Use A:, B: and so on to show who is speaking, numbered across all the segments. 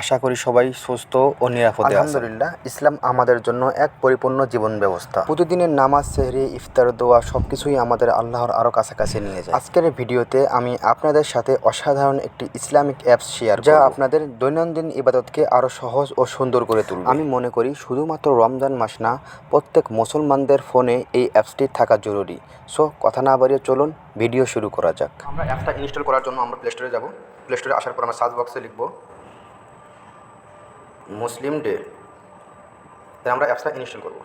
A: আশা করি সবাই সুস্থ ও নিরাপদে
B: আলহামদুলিল্লাহ ইসলাম আমাদের জন্য এক পরিপূর্ণ জীবন ব্যবস্থা প্রতিদিনের নামাজ সেহরি ইফতার দোয়া সব কিছুই আমাদের আল্লাহর আরও কাছাকাছি নিয়ে যায়। আজকের ভিডিওতে আমি আপনাদের সাথে অসাধারণ একটি ইসলামিক অ্যাপস শেয়ার যা আপনাদের দৈনন্দিন ইবাদতকে আরও সহজ ও সুন্দর করে তুলবে। আমি মনে করি শুধুমাত্র রমজান মাস না প্রত্যেক মুসলমানদের ফোনে এই অ্যাপসটি থাকা জরুরি। সো কথা না বাড়িয়ে চলুন ভিডিও শুরু করা যাক। আমরা অ্যাপসটা ইনস্টল করার জন্য আমরা প্লে স্টোরে যাব। প্লে স্টোরে আসার পর আমরা সার্চ বক্সে লিখব। মুসলিম ডে, তাহলে আমরা অ্যাপসটা ইনস্টল করব।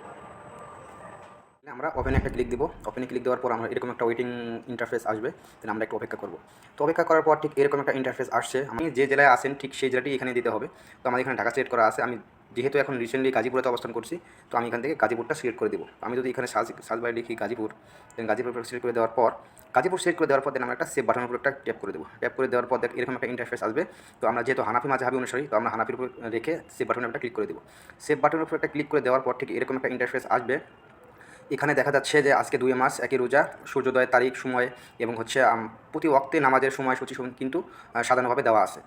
B: আমরা ওপেনে একটা ক্লিক দিব। ওপেনে ক্লিক দেওয়ার পর আমরা এরকম একটা ওয়েটিং ইন্টারফেস আসবে। তাহলে আমরা একটু অপেক্ষা করব। তো অপেক্ষা করার পর ঠিক এরকম একটা ইন্টারফেস আসছে। আমি যে জেলায় আসেন ঠিক সেই জেলাটি এখানে দিতে হবে। তো আমাদের এখানে ঢাকা সিলেক্ট করা আছে। আমি যেহেতু এখন রিসেন্টলি গাজীপুরে অবস্থান করছি, তো আমি এখান থেকে গাজীপুরটা সিলেক্ট করে দিব। আমি যদি এখানে সার্চ বাই লিখি গাজীপুর দেন গাজীপুর সিলেক্ট করে দেওয়ার পর, গাজীপুর সিলেক্ট করে দেওয়ার পর দেন আমরা একটা সেভ বাটনের উপর একটা ট্যাপ করে দেবো। ট্যাপ করে দেওয়ার পর দেখ এরকম একটা ইন্টারফেস আসবে। তো আমরা যেহেতু হানাফি মাঝাবি অনুসারী, তো আমরা হানাফির উপর রেখে সেভ বাটনের একটা ক্লিক করে দেবো। সেভ বাটনের উপর একটা ক্লিক করে দেওয়ার পর ঠিক এরকম একটা ইন্টারফেস আসবে। এখানে দেখা যাচ্ছে যে আজকে দুই মাস, একই রোজা, সূর্যোদয়ের তারিখ, সময় এবং হচ্ছে প্রতি ওক্তে নামাজের সময় সূচি সম- কিন্তু সাধারণভাবে দেওয়া আছে।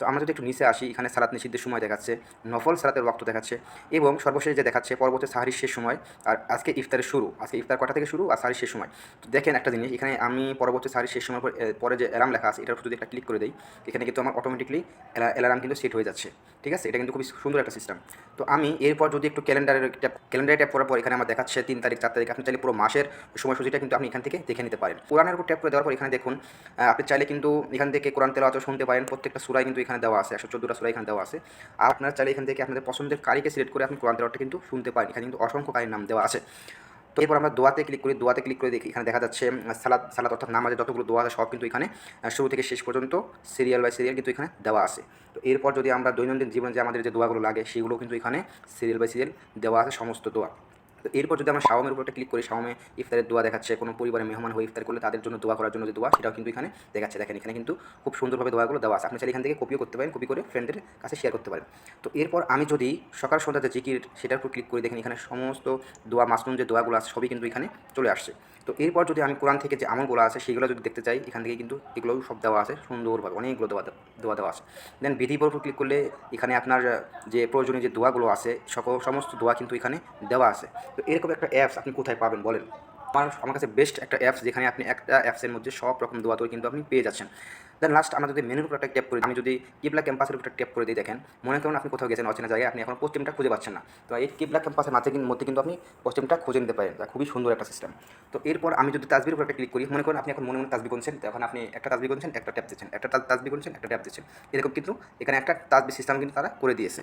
B: তো আমরা যদি একটু নিচে আসি, এখানে সালাত নিষিদ্ধের সময় দেখাচ্ছে, নফল সালাতের ওয়াক্ত দেখাচ্ছে এবং সর্বশেষ যে দেখাচ্ছে পরবর্তী সাহারির শেষ সময় আর আজকে ইফতারের শুরু, আজকে ইফতার কটা থেকে শুরু? আর সাহারির শেষ সময়। তো দেখেন একটা জিনিস, এখানে আমি পরবর্তী সাহারির শেষ সময় পর- যে অ্যালার্ম লেখা আছে, এটার যদি একটা ক্লিক করে দিই, এখানে কিন্তু আমার অটোমেটিকলি অ্যালার্ম কিন্তু সেট হয়ে যাচ্ছে। ঠিক আছে? এটা কিন্তু খুবই সুন্দর একটা সিস্টেম তো আমি এরপর যদি একটু ক্যালেন্ডারের ট্যাপ ক্যালেন্ডারে ট্যাপ করার পর এখানে আমার দেখাচ্ছে তিন তারিখ, চার তারিখ, আপনি চাইলে পুরো মাসের সময়সূচিটা কিন্তু আপনি এখান থেকে দেখে নিতে পারেন। কোরআনের উপর ট্যাপ করে দেওয়ার পর এখানে দেখুন আপনি চাইলে কিন্তু এখান থেকে কোরআন তেলাওয়াত শুনতে পারেন, প্রত্যেকটা সুরাই কিন্তু এখানে দেওয়া আছে, একশো চোদ্দোটা সুরাই এখানে দেওয়া আছে। আর আপনারা চাইলে এখান থেকে আপনাদের পছন্দের কারিকে সিলেক্ট করে আপনি কোরআন কিন্তু শুনতে পারেন। এখানে কিন্তু অসংখ্য কারির নাম দেওয়া আছে। তো এরপর আমরা দোয়াতে ক্লিক করি, দোয়াতে ক্লিক করে দেখি। এখানে দেখা যাচ্ছে সালাদ সালাদ অর্থাৎ নামাজের যতগুলো দোয়া আছে সব কিন্তু এখানে শুরু থেকে শেষ পর্যন্ত সিরিয়াল বাই সিরিয়াল কিন্তু এখানে দেওয়া আছে। তো এরপর যদি আমরা দৈনন্দিন জীবনে যে আমাদের যে দোয়াগুলো লাগে, সেগুলো কিন্তু এখানে সিরিয়াল বাই সিরিয়াল দেওয়া আছে, সমস্ত দোয়া। তো এরপর যদি আমরা শাওমের উপর একটা ক্লিক করি শাওমে ইফতারের দোয়া দেখাচ্ছে, কোনো পরিবারের মেহমান হয়ে ইফতার করলে তাদের জন্য দোয়া করার জন্য যে দোয়া, সেটাও কিন্তু এখানে দেখাচ্ছে। দেখেন, এখানে কিন্তু খুব সুন্দরভাবে দোয়াগুলো দেওয়া আছে। আপনি চাইলে এখান থেকে কপিও করতে পারেন কপি করে ফ্রেন্ডের কাছে শেয়ার করতে পারেন। তো এরপর আমি যদি সকাল সন্ধ্যাতে জিকির, সেটার উপর ক্লিক করে, দেখেন এখানে সমস্ত দোয়া মাসরুম যে দোয়াগুলো আছে, সবই কিন্তু এখানে চলে আসছে। তো এরপর যদি আমি কোরআন থেকে যে আমলগুলো আছে, সেগুলো যদি দেখতে চাই, এখান থেকে কিন্তু এগুলোও সব দেওয়া আছে, সুন্দরভাবে অনেকগুলো দেওয়া দেওয়া দেওয়া আছে। দেন বিধির উপর ক্লিক করলে এখানে আপনার যে প্রয়োজনীয় যে দোয়াগুলো আছে, সকল, সমস্ত দোয়া কিন্তু এখানে দেওয়া আছে। তো এরকম একটা অ্যাপস আপনি কোথায় পাবেন বলেন? আমার আমার কাছে বেস্ট একটা অ্যাপস যেখানে আপনি একটা অ্যাপসের মধ্যে সব রকম দোয়া তোর কিন্তু আপনি পেয়ে যাচ্ছেন। দেন লাস্ট আমরা যদি মেনুর উপর একটা ট্যাপ করি, আমি যদি কিবলা ক্যাম্পাসের উপর ট্যাপ করে দিয়ে দেখেন, মনে করুন আপনি কোথাও গেছেন অচেনা জায়গায়, আপনি এখন পশ্চিমটা খুঁজে পাচ্ছেন না। তো এই কিবলা ক্যাম্পাসের মাঝে মধ্যে কিন্তু আপনি পশ্চিমটা খুঁজে নিতে পারেন। তা খুবই সুন্দর একটা সিস্টেম তো এরপর আমি যদি তাজবির উপর একটা ক্লিক করি, মনে করুন আপনি এখন মনে মনে তাজবি গুনছেন তখন আপনি একটা তাজবি গুনছেন, একটা ট্যাপ দিচ্ছেন, একটা তাজ- তাজবি গুনছেন, একটা ট্যাপ দিচ্ছেন। এরকম কিন্তু এখানে একটা তাজবি সিস্টেম কিন্তু তারা করে দিয়েছে।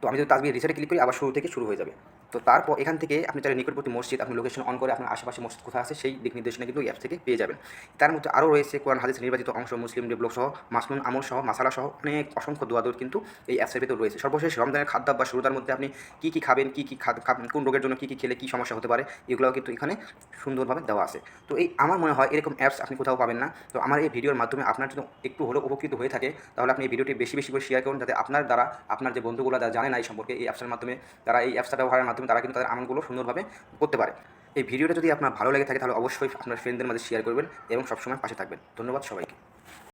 B: তো আমি যদি তাজবির রিসেটে ক্লিক করি, আবার শুরু থেকে শুরু হয়ে যাবে। তো তারপর এখান থেকে আপনি চাইলে নিকটবর্তী মসজিদ, আপনি লোকেশন অন করে আপনার আশেপাশে মসজিদ কোথায় আছে, সেই দিক নির্দেশনা কিন্তু অ্যাপ থেকে পেয়ে যাবেন। তার মধ্যে আরও রয়েছে কোরআন, হাদিস, নির্বাচিত অংশ, মুসলিম ডেভেলপ সহ, মাসনুন, আমল সহ, মাসালা সহ অনেক অসংখ্য দোয়াদুর কিন্তু এই অ্যাপসের ভিতর রয়েছে। সর্বশেষ রমজানের খাদ্যাভ্যাস শুরুতার মধ্যে আপনি কী কী খাবেন, কী কী কোন রোগের জন্য কী কী খেলে কী সমস্যা হতে পারে, এগুলোও কিন্তু এখানে সুন্দরভাবে দেওয়া আছে। তো এই আমার মনে হয় এরকম অ্যাপস আপনি কোথাও পাবেন না। তো আমার এই ভিডিওর মাধ্যমে আপনার যদি একটু হলেও উপকৃত হয়ে থাকে, তাহলে আপনি এই ভিডিওটি বেশি বেশি করে শেয়ার করুন, যাতে আপনার দ্বারা, আপনার যে বন্ধুগুলো যারা জানে না এই সম্পর্কে এই অ্যাপসের মাধ্যমে, তারা এই অ্যাপসটা ব্যবহারের মাধ্যমে তারা কিন্তু তাদের আমলগুলো সুন্দরভাবে করতে পারে। এই ভিডিওটা যদি আপনার ভালো লেগে থাকে তাহলে অবশ্যই আপনার ফ্রেন্ডদের মাঝে শেয়ার করবেন এবং সবসময় পাশে থাকবেন। ধন্যবাদ সবাইকে।